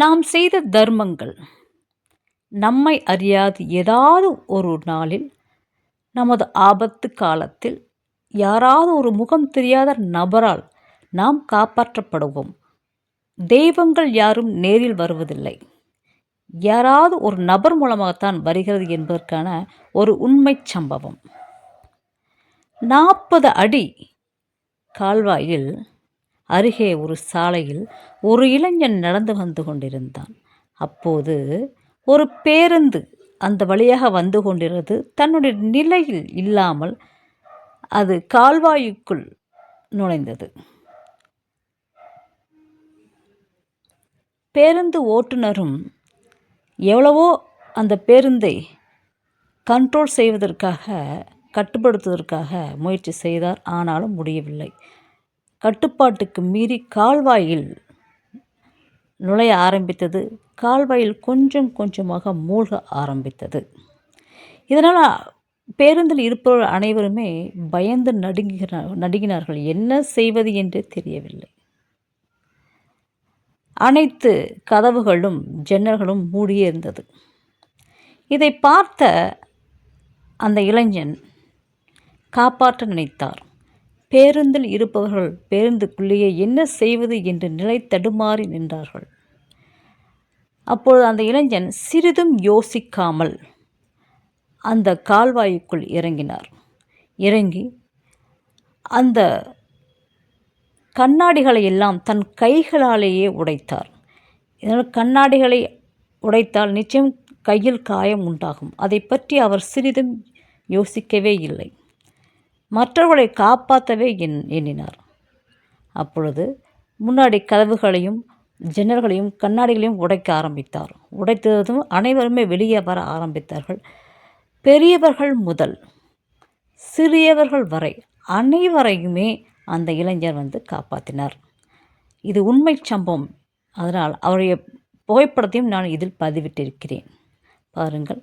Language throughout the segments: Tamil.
நாம் செய்த தர்மங்கள். நம்மை அறியாது ஏதாவது ஒரு நாளில் நமது ஆபத்து காலத்தில் யாராவது ஒரு முகம் தெரியாத நபரால் நாம் காப்பாற்றப்படுவோம். தெய்வங்கள் யாரும் நேரில் வருவதில்லை. யாராவது ஒரு நபர் மூலமாகத்தான் வருகிறது என்பதற்கான ஒரு உண்மை சம்பவம். நாற்பது அடி கால்வாயில் அருகே ஒரு சாலையில் ஒரு இளைஞன் நடந்து வந்து கொண்டிருந்தான். அப்போது ஒரு பேருந்து அந்த வழியாக வந்து கொண்டிருந்தது. தன்னுடைய நிலையில் இல்லாமல் அது கால்வாயுக்குள் நுழைந்தது. பேருந்து ஓட்டுநரும் எவ்வளவோ அந்த பேருந்தை கண்ட்ரோல் செய்வதற்காக கட்டுப்படுத்துவதற்காக முயற்சி செய்தார். ஆனாலும் முடியவில்லை. கட்டுப்பாட்டுக்கு மீறி கால்வாயில் நுழைய ஆரம்பித்தது. கால்வாயில் கொஞ்சம் கொஞ்சமாக மூழ்க ஆரம்பித்தது. இதனால் பேருந்தில் இருப்பவர்கள் அனைவருமே பயந்து நடுங்குகிறார் நடுங்கினார்கள். என்ன செய்வது என்று தெரியவில்லை. அனைத்து கதவுகளும் ஜன்னல்களும் மூடியே இருந்தது. இதை பார்த்த அந்த இளைஞன் காப்பாற்ற நினைத்தார். பேருந்தில் இருப்பவர்கள் பேருந்துக்குள்ளேயே என்ன செய்வது என்று நிலை தடுமாறி நின்றார்கள். அப்பொழுது அந்த இளைஞன் சிறிதும் யோசிக்காமல் அந்த கால்வாய்க்குள் இறங்கினார். இறங்கி அந்த கண்ணாடிகளை எல்லாம் தன் கைகளாலேயே உடைத்தார். இதனால் கண்ணாடிகளை உடைத்தால் நிச்சயம் கையில் காயம் உண்டாகும். அதை பற்றி அவர் சிறிதும் யோசிக்கவே இல்லை. மற்றவர்களை காப்பாற்றவே எண் எண்ணினார். அப்பொழுது முன்னாடி கதவுகளையும் ஜன்னல்களையும் கண்ணாடிகளையும் உடைக்க ஆரம்பித்தார். உடைத்ததும் அனைவருமே வெளியே வர ஆரம்பித்தார்கள். பெரியவர்கள் முதல் சிறியவர்கள் வரை அனைவரையுமே அந்த இளைஞர் வந்து காப்பாற்றினார். இது உண்மை சம்பவம். அதனால் அவருடைய புகைப்படத்தையும் நான் இதில் பதிவிட்டிருக்கிறேன். பாருங்கள்.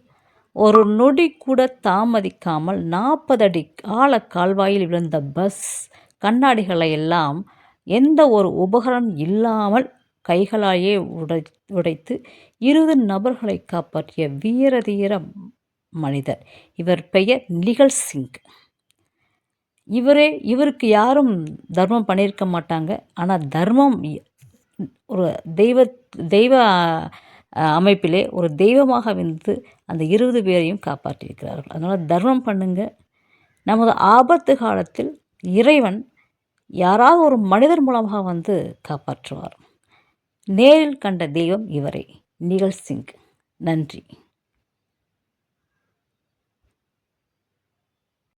ஒரு நொடி கூட தாமதிக்காமல் நாற்பது அடி ஆழ கால்வாயில் விழுந்த பஸ் கண்ணாடிகளை எல்லாம் எந்த ஒரு உபகரணம் இல்லாமல் கைகளாயே உடை உடைத்து இருபது நபர்களை காப்பாற்றிய வீரதீர மனிதர். இவர் பெயர் நிகழ் சிங். இவரே இவருக்கு யாரும் தர்மம் பண்ணியிருக்க மாட்டாங்க. ஆனால் தர்மம் ஒரு தெய்வ தெய்வ அமைப்பிலே ஒரு தெய்வமாக வந்து அந்த இருபது பேரையும் காப்பாற்றியிருக்கிறார்கள். அதனால் தர்மம் பண்ணுங்க. நமது ஆபத்து காலத்தில் இறைவன் யாராவது ஒரு மனிதர் மூலமாக வந்து காப்பாற்றுவார். நேரில் கண்ட தெய்வம் இவரை. நிகழ் சிங். நன்றி.